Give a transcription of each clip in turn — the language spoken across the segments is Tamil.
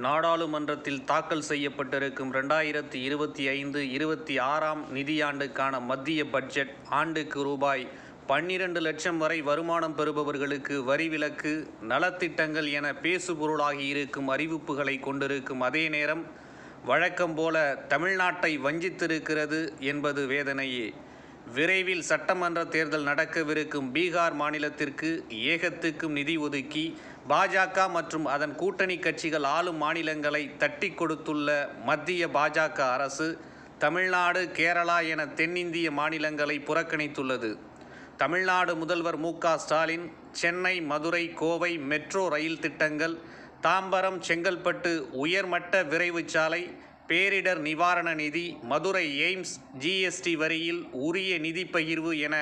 நாடாளுமன்றத்தில் தாக்கல் செய்யப்பட்டிருக்கும் ரெண்டாயிரத்தி இருபத்தி ஐந்து இருபத்தி ஆறாம் நிதியாண்டுக்கான மத்திய பட்ஜெட் ஆண்டுக்கு ரூபாய் பன்னிரண்டு லட்சம் வரை வருமானம் பெறுபவர்களுக்கு வரி விலக்கு நலத்திட்டங்கள் என பேசுபொருளாகி இருக்கும் அறிவிப்புகளை கொண்டிருக்கும் அதே நேரம் வழக்கம் போல தமிழ்நாட்டை வஞ்சித்திருக்கிறது என்பது வேதனையே. விரைவில் சட்டமன்ற தேர்தல் நடக்கவிருக்கும் பீகார் மாநிலத்திற்கு ஏகத்துக்கும் நிதி ஒதுக்கி பாஜக மற்றும் அதன் கூட்டணி கட்சிகள் ஆளும் மாநிலங்களை தட்டி கொடுத்துள்ள மத்திய பாஜக அரசு தமிழ்நாடு கேரளா என தென்னிந்திய மாநிலங்களை புறக்கணித்துள்ளது. தமிழ்நாடு முதல்வர் மு ஸ்டாலின் சென்னை மதுரை கோவை மெட்ரோ ரயில் திட்டங்கள் தாம்பரம் செங்கல்பட்டு உயர்மட்ட விரைவு சாலை பேரிடர் நிவாரண நிதி மதுரை எய்ம்ஸ் ஜிஎஸ்டி வரியில் உரிய நிதி பகிர்வு என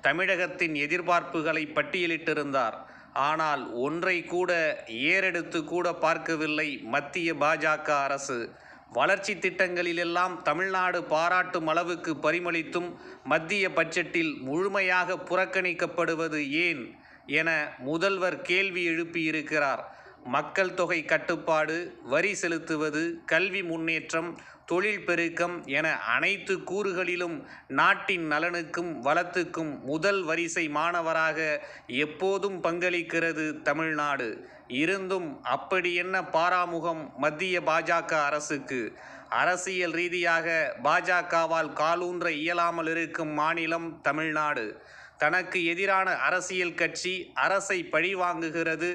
தமிழகத்தின் எதிர்பார்ப்புகளை பட்டியலிட்டிருந்தார். ஆனால் ஒன்றை கூட ஏறெடுத்து கூட பார்க்கவில்லை மத்திய பாஜக அரசு. வளர்ச்சி திட்டங்களிலெல்லாம் தமிழ்நாடு பாராட்டும் அளவுக்கு பரிமளித்தும் மத்திய பட்ஜெட்டில் முழுமையாக புறக்கணிக்கப்படுவது ஏன்? என முதல்வர் கேள்வி எழுப்பியிருக்கிறார். மக்கள் தொகை கட்டுப்பாடு வரி செலுத்துவது கல்வி முன்னேற்றம் தொழில் பெருக்கம் என அனைத்து கூறுகளிலும் நாட்டின் நலனுக்கும் வளத்துக்கும் முதல் வரிசை மாணவராக எப்போதும் பங்களிக்கிறது தமிழ்நாடு. இருந்தும் அப்படி என்ன பாராமுகம் மத்திய பாஜக அரசுக்கு? அரசியல் ரீதியாக பாஜகவால் காலூன்ற இயலாமல் இருக்கும் மாநிலம் தமிழ்நாடு. தனக்கு எதிரான அரசியல் கட்சி அரசை பழிவாங்குகிறது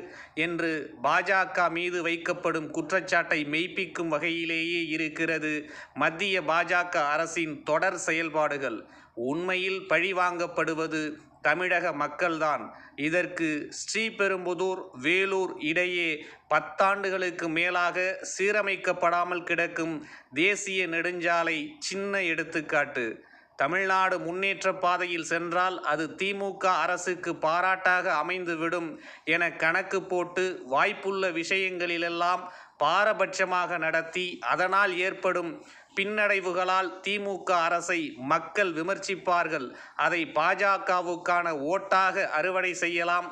என்று பாஜக மீது வைக்கப்படும் குற்றச்சாட்டை மெய்ப்பிக்கும் வகையிலேயே இருக்கிறது மத்திய பாஜக அரசின் தொடர் செயல்பாடுகள். உண்மையில் பழிவாங்கப்படுவது தமிழக மக்கள்தான். இதற்கு ஸ்ரீபெரும்புதூர் வேலூர் இடையே பத்தாண்டுகளுக்கு மேலாக சீரமைக்கப்படாமல் கிடக்கும் தேசிய நெடுஞ்சாலை சின்ன எடுத்துக்காட்டு. தமிழ்நாடு முன்னேற்ற பாதையில் சென்றால் அது திமுக அரசுக்கு பாராட்டாக அமைந்துவிடும் என கணக்கு போட்டு வாய்ப்புள்ள விஷயங்களிலெல்லாம் பாரபட்சமாக நடத்தி அதனால் ஏற்படும் பின்னடைவுகளால் திமுக அரசை மக்கள் விமர்சிப்பார்கள். அதை பாஜகவுக்கான ஓட்டாக அறுவடை செய்யலாம்.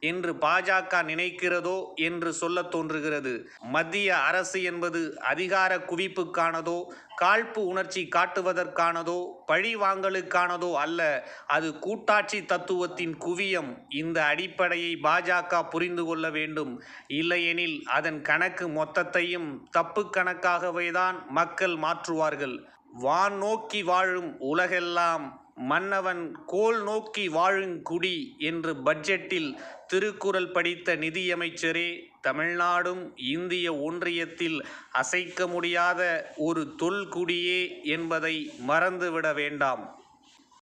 என்று பாஜக நினைக்கிறதோ என்று சொல்ல தோன்றுகிறது. மத்திய அரசு என்பது அதிகார குவிப்புக்கானதோ காழ்ப்பு உணர்ச்சி காட்டுவதற்கானதோ பழி வாங்கலுக்கானதோ அல்ல. அது கூட்டாட்சி தத்துவத்தின் குவியம். இந்த அடிப்படையை பாஜக புரிந்து கொள்ள வேண்டும். இல்லையெனில் அதன் கணக்கு மொத்தத்தையும் தப்பு கணக்காகவே தான் மக்கள் மாற்றுவார்கள். வான் நோக்கி வாழும் உலகெல்லாம் மன்னவன் கோல் நோக்கி வாழுங்குடி என்று பட்ஜெட்டில் திருக்குறள் படித்த நிதியமைச்சரே தமிழ்நாடும் இந்திய ஒன்றியத்தில் அசைக்க முடியாத ஒரு தொல்குடியே என்பதை மறந்துவிட வேண்டாம்.